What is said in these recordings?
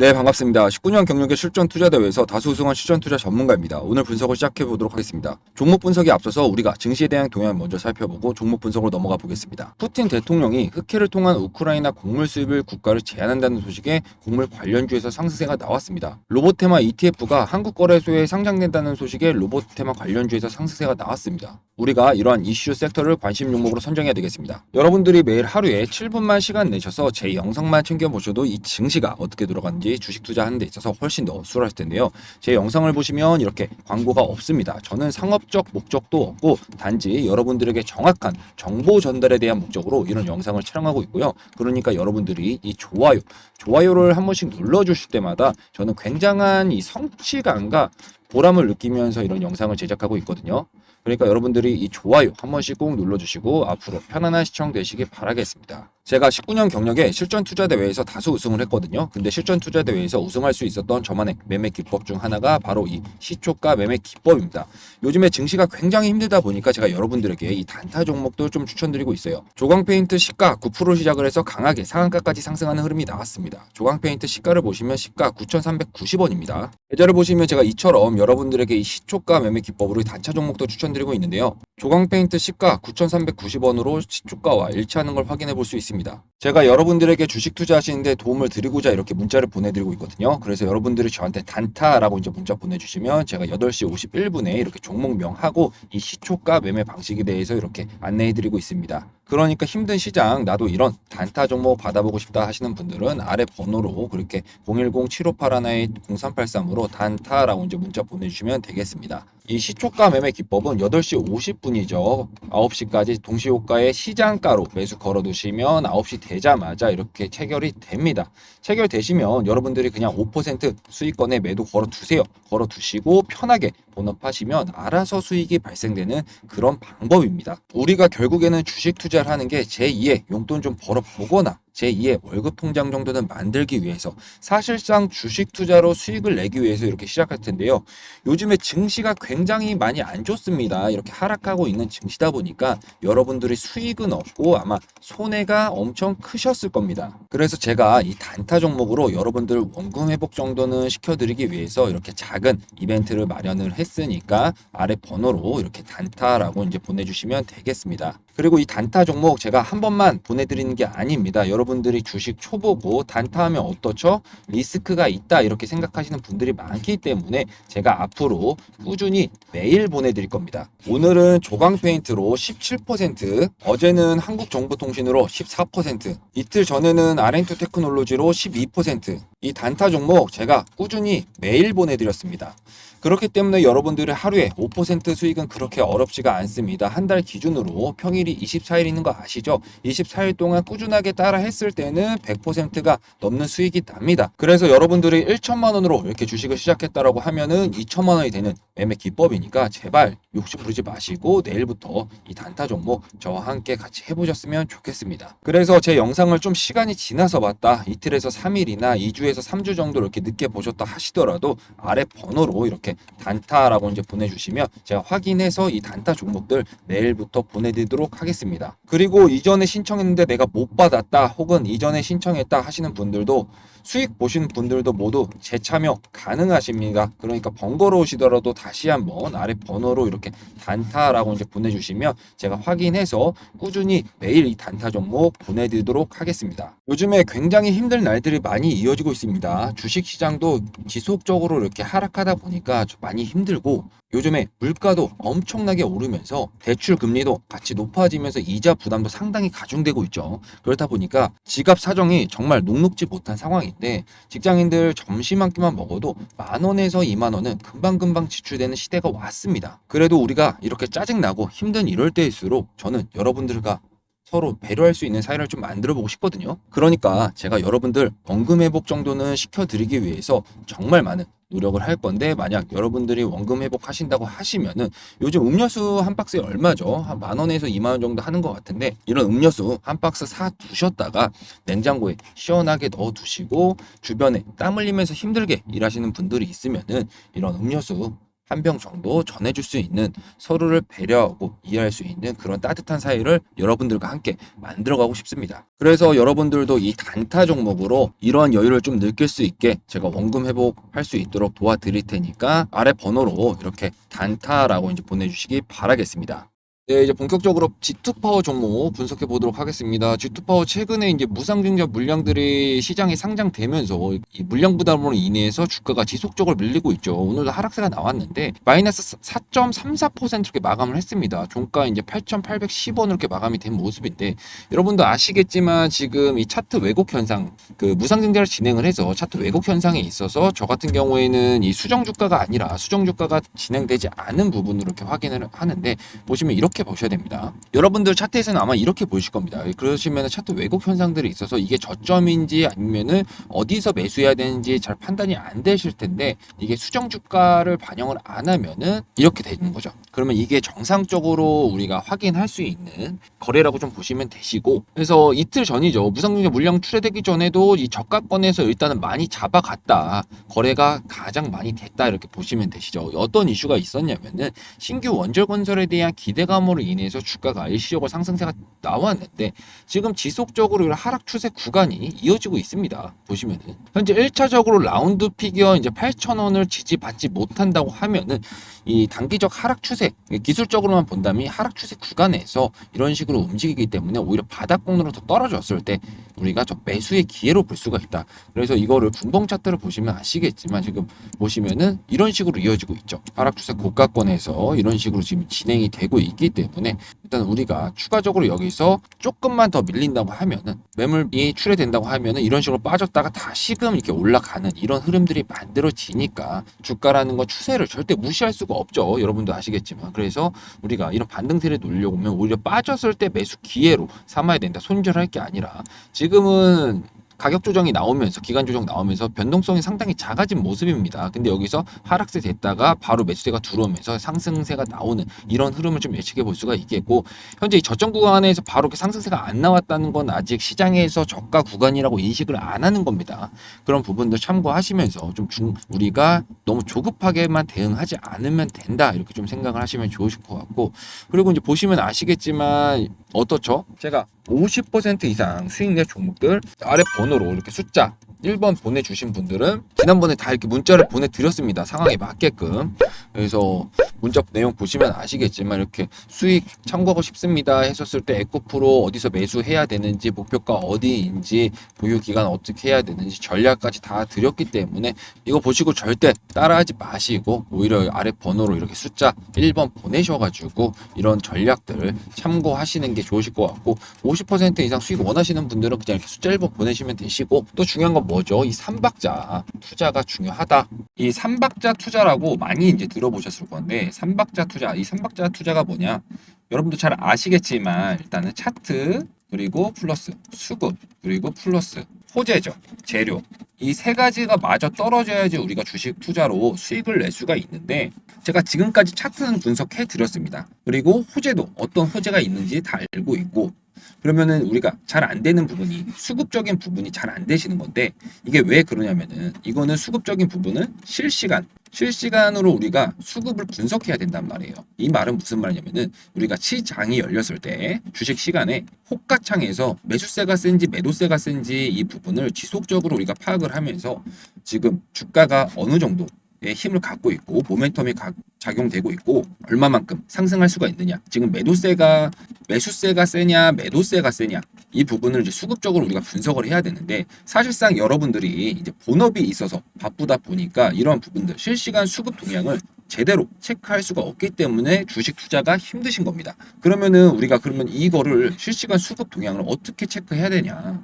네, 반갑습니다. 19년 경력의 실전 투자 대회에서 다수 우승한 실전 투자 전문가입니다. 오늘 분석을 시작해 보도록 하겠습니다. 종목 분석에 앞서서 우리가 증시에 대한 동향 먼저 살펴보고 종목 분석으로 넘어가 보겠습니다. 푸틴 대통령이 흑해를 통한 우크라이나 곡물 수입을 국가를 제한한다는 소식에 곡물 관련주에서 상승세가 나왔습니다. 로보테마 ETF가 한국 거래소에 상장된다는 소식에 로보테마 관련주에서 상승세가 나왔습니다. 우리가 이러한 이슈 섹터를 관심 종목으로 선정해야 되겠습니다. 여러분들이 매일 하루에 7분만 시간 내셔서 제 영상만 챙겨보셔도 이 증시가 어떻게 돌아가는지 주식 투자하는 데 있어서 훨씬 더 수월하실 텐데요. 제 영상을 보시면 이렇게 광고가 없습니다. 저는 상업적 목적도 없고 단지 여러분들에게 정확한 정보 전달에 대한 목적으로 이런 영상을 촬영하고 있고요. 그러니까 여러분들이 이 좋아요, 좋아요를 한 번씩 눌러주실 때마다 저는 굉장한 이 성취감과 보람을 느끼면서 이런 영상을 제작하고 있거든요. 그러니까 여러분들이 이 좋아요 한 번씩 꼭 눌러주시고 앞으로 편안한 시청 되시길 바라겠습니다. 제가 19년 경력에 실전 투자 대회에서 다수 우승을 했거든요. 근데 실전 투자 대회에서 우승할 수 있었던 저만의 매매 기법 중 하나가 바로 이 시초가 매매 기법입니다. 요즘에 증시가 굉장히 힘들다 보니까 제가 여러분들에게 이 단타 종목도 좀 추천드리고 있어요. 조광 페인트 시가 9% 시작을 해서 강하게 상한가까지 상승하는 흐름이 나왔습니다. 조광 페인트 시가를 보시면 시가 9,390원입니다. 계좌를 보시면 제가 이처럼 여러분들에게 이 시초가 매매 기법으로 이 단타 종목도 추천드리고 있는데요. 조광 페인트 시가 9,390원으로 시초가와 일치하는 걸 확인해 볼 수 있습니다. 제가 여러분들에게 주식 투자하시는데 도움을 드리고자 이렇게 문자를 보내드리고 있거든요. 그래서 여러분들이 저한테 단타라고 이제 문자 보내주시면 제가 8시 51분에 이렇게 종목명하고 이 시초가 매매 방식에 대해서 이렇게 안내해 드리고 있습니다. 그러니까 힘든 시장 나도 이런 단타 종목 받아보고 싶다 하시는 분들은 아래 번호로 그렇게 010-7581-0383으로 단타라고 이제 문자 보내주시면 되겠습니다. 이 시초가 매매 기법은 8시 50분이죠. 9시까지 동시호가의 시장가로 매수 걸어두시면 9시 되자마자 이렇게 체결이 됩니다. 체결되시면 여러분들이 그냥 5% 수익권에 매도 걸어두세요. 걸어두시고 편하게 본업하시면 알아서 수익이 발생되는 그런 방법입니다. 우리가 결국에는 주식 투자 를 하는 게 제2의 용돈 좀 벌어보거나 제2의 월급 통장 정도는 만들기 위해서 사실상 주식 투자로 수익을 내기 위해서 이렇게 시작할 텐데요. 요즘에 증시가 굉장히 많이 안 좋습니다. 이렇게 하락하고 있는 증시다 보니까 여러분들이 수익은 없고 아마 손해가 엄청 크셨을 겁니다. 그래서 제가 이 단타 종목으로 여러분들 원금 회복 정도는 시켜드리기 위해서 이렇게 작은 이벤트를 마련을 했으니까 아래 번호로 이렇게 단타라고 이제 보내주시면 되겠습니다. 그리고 이 단타 종목 제가 한 번만 보내드리는 게 아닙니다. 들이 주식 초보고 단타하면 어떻죠? 리스크가 있다 이렇게 생각하시는 분들이 많기 때문에 제가 앞으로 꾸준히 매일 보내드릴 겁니다. 오늘은 조광 페인트로 17%, 어제는 한국정보통신으로 14%, 이틀 전에는 아렌투 테크놀로지로 12%, 이 단타 종목 제가 꾸준히 매일 보내드렸습니다. 그렇기 때문에 여러분들의 하루에 5% 수익은 그렇게 어렵지가 않습니다. 한 달 기준으로 평일이 24일 있는 거 아시죠? 24일 동안 꾸준하게 따라 했을 때는 100%가 넘는 수익이 납니다. 그래서 여러분들이 1천만 원으로 이렇게 주식을 시작했다라고 하면은 2천만 원이 되는 매매 기법이니까 제발 욕심 부리지 마시고 내일부터 이 단타 종목 저와 함께 같이 해보셨으면 좋겠습니다. 그래서 제 영상을 좀 시간이 지나서 봤다. 이틀에서 3일이나 2주에서 3주 정도 이렇게 늦게 보셨다 하시더라도 아래 번호로 이렇게 단타라고 이제 보내주시면 제가 확인해서 이 단타 종목들 내일부터 보내드리도록 하겠습니다. 그리고 이전에 신청했는데 내가 못 받았다 혹은 이전에 신청했다 하시는 분들도 수익 보신 분들도 모두 재참여 가능하십니다. 그러니까 번거로우시더라도 다시 한번 아래 번호로 이렇게 단타라고 이제 보내주시면 제가 확인해서 꾸준히 매일 이 단타 종목 보내드리도록 하겠습니다. 요즘에 굉장히 힘든 날들이 많이 이어지고 있습니다. 주식 시장도 지속적으로 이렇게 하락하다 보니까 좀 많이 힘들고 요즘에 물가도 엄청나게 오르면서 대출 금리도 같이 높아지면서 이자 부담도 상당히 가중되고 있죠. 그렇다 보니까 지갑 사정이 정말 녹록지 못한 상황인데 직장인들 점심 한 끼만 먹어도 만 원에서 2만 원은 금방금방 지출되는 시대가 왔습니다. 그래도 우리가 이렇게 짜증나고 힘든 이럴 때일수록 저는 여러분들과 서로 배려할 수 있는 사회를 좀 만들어 보고 싶거든요. 그러니까 제가 여러분들 원금 회복 정도는 시켜드리기 위해서 정말 많은 노력을 할 건데 만약 여러분들이 원금 회복하신다고 하시면은 요즘 음료수 한 박스에 얼마죠? 한 만 원에서 2만 원 정도 하는 것 같은데 이런 음료수 한 박스 사 두셨다가 냉장고에 시원하게 넣어 두시고 주변에 땀 흘리면서 힘들게 일하시는 분들이 있으면은 이런 음료수 한 병 정도 전해줄 수 있는 서로를 배려하고 이해할 수 있는 그런 따뜻한 사이를 여러분들과 함께 만들어가고 싶습니다. 그래서 여러분들도 이 단타 종목으로 이러한 여유를 좀 느낄 수 있게 제가 원금 회복할 수 있도록 도와드릴 테니까 아래 번호로 이렇게 단타라고 이제 보내주시기 바라겠습니다. 네, 이제 본격적으로 G2 파워 종목 분석해 보도록 하겠습니다. G2 파워 최근에 이제 무상증자 물량들이 시장에 상장되면서 이 물량 부담으로 인해서 주가가 지속적으로 밀리고 있죠. 오늘도 하락세가 나왔는데 마이너스 4.34% 이렇게 마감을 했습니다. 종가 이제 8,810원 이렇게 마감이 된 모습인데 여러분도 아시겠지만 지금 이 차트 왜곡 현상 그 무상증자를 진행을 해서 차트 왜곡 현상에 있어서 저 같은 경우에는 이 수정 주가가 아니라 수정 주가가 진행되지 않은 부분으로 이렇게 확인을 하는데 보시면 이렇게 보셔야 됩니다. 여러분들 차트에서는 아마 이렇게 보실 겁니다. 그러시면 차트 왜곡 현상들이 있어서 이게 저점인지 아니면은 어디서 매수해야 되는지 잘 판단이 안 되실 텐데 이게 수정 주가를 반영을 안 하면은 이렇게 되는 거죠. 그러면 이게 정상적으로 우리가 확인할 수 있는 거래라고 좀 보시면 되시고 그래서 이틀 전이죠. 무상증자 물량 출회되기 전에도 이 저가권에서 일단은 많이 잡아갔다. 거래가 가장 많이 됐다 이렇게 보시면 되시죠. 어떤 이슈가 있었냐면은 신규 원절 건설에 대한 기대감 으로 인해서 주가가 일시적으로 상승세가 나왔는데 지금 지속적으로 하락 추세 구간이 이어지고 있습니다. 보시면은 현재 1차적으로 라운드 피겨 이제 8,000원을 지지받지 못한다고 하면은 이 단기적 하락 추세 기술적으로만 본다면 이 하락 추세 구간에서 이런 식으로 움직이기 때문에 오히려 바닥권으로 더 떨어졌을 때 우리가 저 매수의 기회로 볼 수가 있다. 그래서 이거를 분봉 차트를 보시면 아시겠지만 지금 보시면은 이런 식으로 이어지고 있죠. 하락 추세 고가권에서 이런 식으로 지금 진행이 되고 있기 때문에 일단 우리가 추가적으로 여기서 조금만 더 밀린다고 하면은 매물이 출회된다고 하면은 이런 식으로 빠졌다가 다시금 이렇게 올라가는 이런 흐름들이 만들어지니까 주가라는 건 추세를 절대 무시할 수가 없죠. 여러분도 아시겠지만 그래서 우리가 이런 반등세를 하면 오히려 빠졌을 때 매수 기회로 삼아야 된다. 손절할 게 아니라 지금은 가격 조정이 나오면서 기간 조정 나오면서 변동성이 상당히 작아진 모습입니다. 근데 여기서 하락세 됐다가 바로 매수세가 들어오면서 상승세가 나오는 이런 흐름을 좀 예측해 볼 수가 있겠고 현재 이 저점 구간에서 바로 이렇게 상승세가 안 나왔다는 건 아직 시장에서 저가 구간이라고 인식을 안 하는 겁니다. 그런 부분들 참고하시면서 좀 중, 우리가 너무 조급하게만 대응하지 않으면 된다 이렇게 좀 생각을 하시면 좋으실 것 같고 그리고 이제 보시면 아시겠지만 어떻죠? 제가 50% 이상 수익 낼 종목들 아래 번 호로 이렇게 숫자 1번 보내주신 분들은 지난번에 다 이렇게 문자를 보내드렸습니다. 상황에 맞게끔. 그래서 문자 내용 보시면 아시겠지만 이렇게 수익 참고하고 싶습니다 했었을 때 에코프로 어디서 매수해야 되는지 목표가 어디인지 보유 기간 어떻게 해야 되는지 전략까지 다 드렸기 때문에 이거 보시고 절대 따라하지 마시고 오히려 아래 번호로 이렇게 숫자 1번 보내셔가지고 이런 전략들 참고하시는 게 좋으실 것 같고 50% 이상 수익 원하시는 분들은 그냥 이렇게 숫자 1번 보내시면 되시고 또 중요한 건 뭐죠? 이 삼박자 투자가 중요하다. 이 삼박자 투자라고 많이 이제 들어보셨을 건데 삼박자 투자 이 삼박자 투자가 뭐냐? 여러분도 잘 아시겠지만 일단은 차트 그리고 플러스 수급 그리고 플러스 호재죠 재료 이 세 가지가 마저 떨어져야지 우리가 주식 투자로 수익을 낼 수가 있는데 제가 지금까지 차트는 분석해 드렸습니다 그리고 호재도 어떤 호재가 있는지 다 알고 있고 그러면은 우리가 잘 안 되는 부분이 수급적인 부분이 잘 안 되시는 건데 이게 왜 그러냐면은 이거는 수급적인 부분은 실시간 실시간으로 우리가 수급을 분석해야 된단 말이에요. 이 말은 무슨 말이냐면은 우리가 시장이 열렸을 때 주식 시간에 호가창에서 매수세가 센지 매도세가 센지 이 부분을 지속적으로 우리가 파악을 하면서 지금 주가가 어느 정도 의 힘을 갖고 있고 모멘텀이 가- 작용되고 있고 얼마만큼 상승할 수가 있느냐 지금 매도세가 매수세가 세냐 매도세가 세냐 이 부분을 이제 수급적으로 우리가 분석을 해야 되는데 사실상 여러분들이 이제 본업이 있어서 바쁘다 보니까 이런 부분들 실시간 수급 동향을 제대로 체크할 수가 없기 때문에 주식 투자가 힘드신 겁니다. 그러면은 우리가 그러면 이거를 실시간 수급 동향을 어떻게 체크해야 되냐?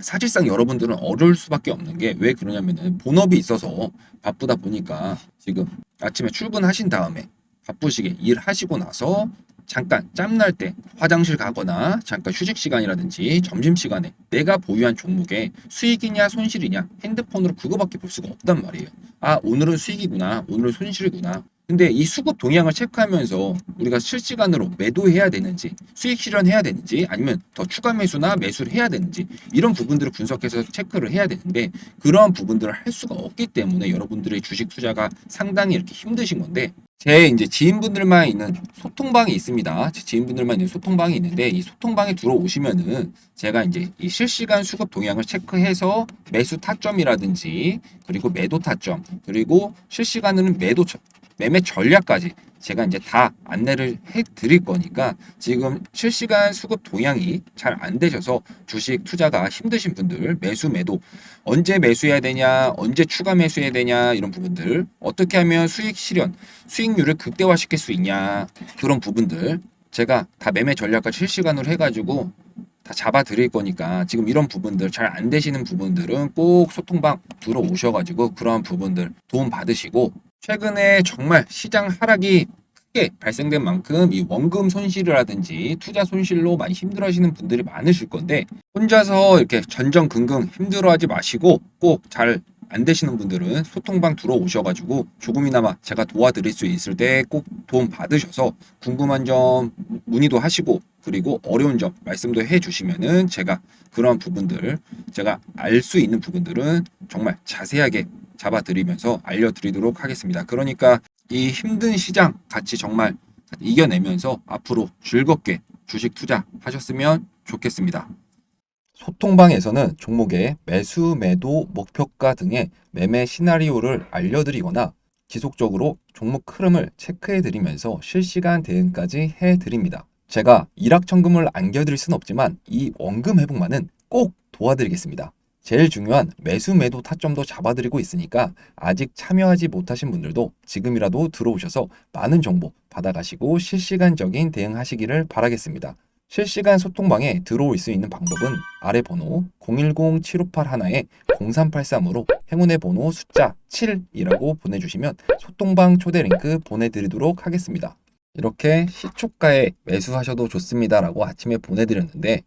사실상 여러분들은 어려울 수밖에 없는 게 왜 그러냐면은 본업이 있어서 바쁘다 보니까 지금 아침에 출근하신 다음에 바쁘시게 일하시고 나서 잠깐 짬날 때 화장실 가거나 잠깐 휴식 시간이라든지 점심 시간에 내가 보유한 종목에 수익이냐 손실이냐 핸드폰으로 그거밖에 볼 수가 없단 말이에요. 아 오늘은 수익이구나 오늘은 손실이구나. 근데 이 수급 동향을 체크하면서 우리가 실시간으로 매도해야 되는지 수익 실현해야 되는지 아니면 더 추가 매수나 매수를 해야 되는지 이런 부분들을 분석해서 체크를 해야 되는데 그러한 부분들을 할 수가 없기 때문에 여러분들의 주식 투자가 상당히 이렇게 힘드신 건데 제 이제 지인분들만 있는 소통방이 있습니다. 제 지인분들만 있는 소통방이 있는데 이 소통방에 들어오시면은 제가 이제 이 실시간 수급 동향을 체크해서 매수 타점이라든지 그리고 매도 타점 그리고 실시간으로는 매도 저- 매매 전략까지 제가 이제 다 안내를 해 드릴 거니까 지금 실시간 수급 동향이 잘 안 되셔서 주식 투자가 힘드신 분들 매수 매도 언제 매수해야 되냐 언제 추가 매수해야 되냐 이런 부분들 어떻게 하면 수익 실현 수익률을 극대화시킬 수 있냐 그런 부분들 제가 다 매매 전략과 실시간으로 해가지고 다 잡아 드릴 거니까 지금 이런 부분들 잘 안 되시는 부분들은 꼭 소통방 들어오셔가지고 그러한 부분들 도움 받으시고 최근에 정말 시장 하락이 크게 발생된 만큼 이 원금 손실이라든지 투자 손실로 많이 힘들어하시는 분들이 많으실 건데 혼자서 이렇게 전전긍긍 힘들어하지 마시고 꼭 잘 안 되시는 분들은 소통방 들어오셔가지고 조금이나마 제가 도와드릴 수 있을 때 꼭 도움 받으셔서 궁금한 점 문의도 하시고 그리고 어려운 점 말씀도 해주시면은 제가 그런 부분들 제가 알 수 있는 부분들은 정말 자세하게 잡아드리면서 알려드리도록 하겠습니다. 그러니까 이 힘든 시장 같이 정말 이겨내면서 앞으로 즐겁게 주식 투자 하셨으면 좋겠습니다. 소통방에서는 종목의 매수, 매도, 목표가 등의 매매 시나리오를 알려드리거나 지속적으로 종목 흐름을 체크해드리면서 실시간 대응까지 해드립니다. 제가 일확천금을 안겨드릴 순 없지만 이 원금 회복만은 꼭 도와드리겠습니다. 제일 중요한 매수 매도 타점도 잡아드리고 있으니까 아직 참여하지 못하신 분들도 지금이라도 들어오셔서 많은 정보 받아가시고 실시간적인 대응하시기를 바라겠습니다. 실시간 소통방에 들어올 수 있는 방법은 아래 번호 010-7581에 0383으로 행운의 번호 숫자 7이라고 보내주시면 소통방 초대 링크 보내드리도록 하겠습니다. 이렇게 시초가에 매수하셔도 좋습니다라고 아침에 보내드렸는데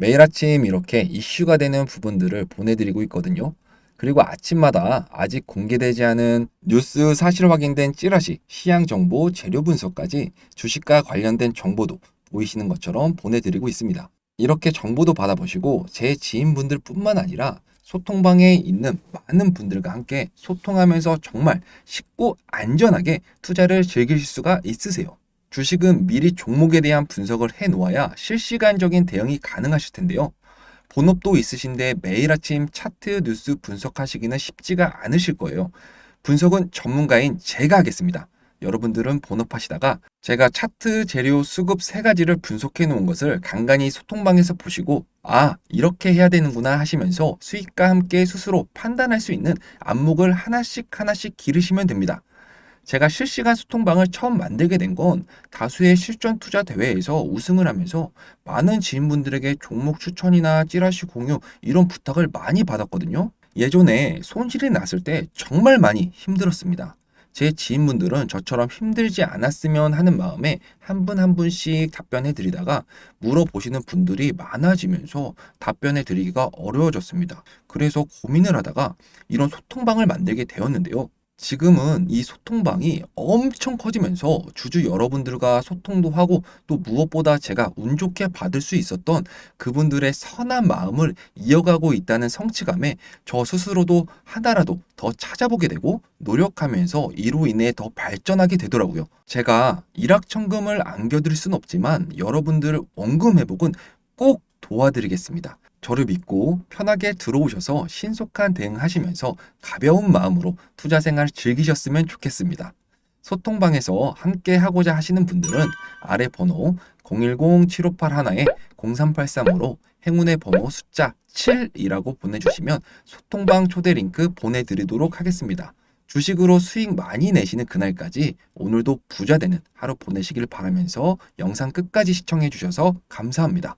매일 아침 이렇게 이슈가 되는 부분들을 보내드리고 있거든요. 그리고 아침마다 아직 공개되지 않은 뉴스 사실 확인된 찌라시, 시향 정보, 재료 분석까지 주식과 관련된 정보도 보이시는 것처럼 보내드리고 있습니다. 이렇게 정보도 받아보시고 제 지인분들 뿐만 아니라 소통방에 있는 많은 분들과 함께 소통하면서 정말 쉽고 안전하게 투자를 즐길 수가 있으세요. 주식은 미리 종목에 대한 분석을 해 놓아야 실시간적인 대응이 가능하실 텐데요. 본업도 있으신데 매일 아침 차트 뉴스 분석하시기는 쉽지가 않으실 거예요. 분석은 전문가인 제가 하겠습니다. 여러분들은 본업하시다가 제가 차트 재료 수급 세 가지를 분석해 놓은 것을 간간히 소통방에서 보시고 아 이렇게 해야 되는구나 하시면서 수익과 함께 스스로 판단할 수 있는 안목을 하나씩 하나씩 기르시면 됩니다. 제가 실시간 소통방을 처음 만들게 된 건 다수의 실전 투자 대회에서 우승을 하면서 많은 지인분들에게 종목 추천이나 찌라시 공유 이런 부탁을 많이 받았거든요. 예전에 손실이 났을 때 정말 많이 힘들었습니다. 제 지인분들은 저처럼 힘들지 않았으면 하는 마음에 한 분 한 분씩 답변해 드리다가 물어보시는 분들이 많아지면서 답변해 드리기가 어려워졌습니다. 그래서 고민을 하다가 이런 소통방을 만들게 되었는데요. 지금은 이 소통방이 엄청 커지면서 주주 여러분들과 소통도 하고 또 무엇보다 제가 운 좋게 받을 수 있었던 그분들의 선한 마음을 이어가고 있다는 성취감에 저 스스로도 하나라도 더 찾아보게 되고 노력하면서 이로 인해 더 발전하게 되더라고요. 제가 일확천금을 안겨드릴 순 없지만 여러분들 원금 회복은 꼭 도와드리겠습니다. 저를 믿고 편하게 들어오셔서 신속한 대응하시면서 가벼운 마음으로 투자 생활 즐기셨으면 좋겠습니다. 소통방에서 함께 하고자 하시는 분들은 아래 번호 010-7581에 0383으로 행운의 번호 숫자 7이라고 보내주시면 소통방 초대 링크 보내드리도록 하겠습니다. 주식으로 수익 많이 내시는 그날까지 오늘도 부자 되는 하루 보내시길 바라면서 영상 끝까지 시청해 주셔서 감사합니다.